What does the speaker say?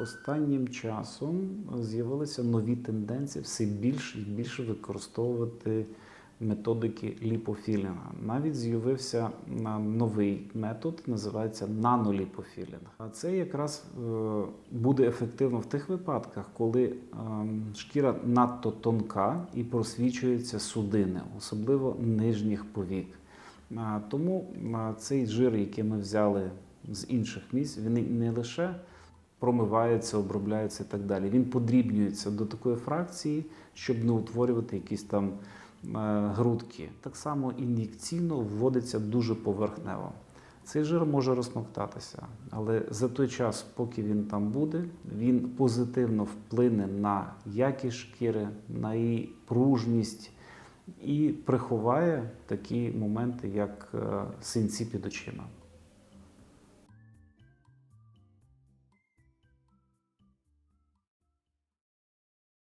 останнім часом з'явилися нові тенденції все більше і більше використовувати методики ліпофілінга. Навіть з'явився новий метод, називається наноліпофілінг. А це якраз е, буде ефективно в тих випадках, коли ем, шкіра надто тонка і просвічуються судини, особливо нижніх повік. Тому цей жир, який ми взяли з інших місць, він не лише промивається, обробляється і так далі. Він подрібнюється до такої фракції, щоб не утворювати якісь там е, грудки. Так само ін'єкційно вводиться дуже поверхнево. Цей жир може розмоктатися, але за той час, поки він там буде, він позитивно вплине на якість шкіри, на її пружність і приховає такі моменти, як е, синці під очима.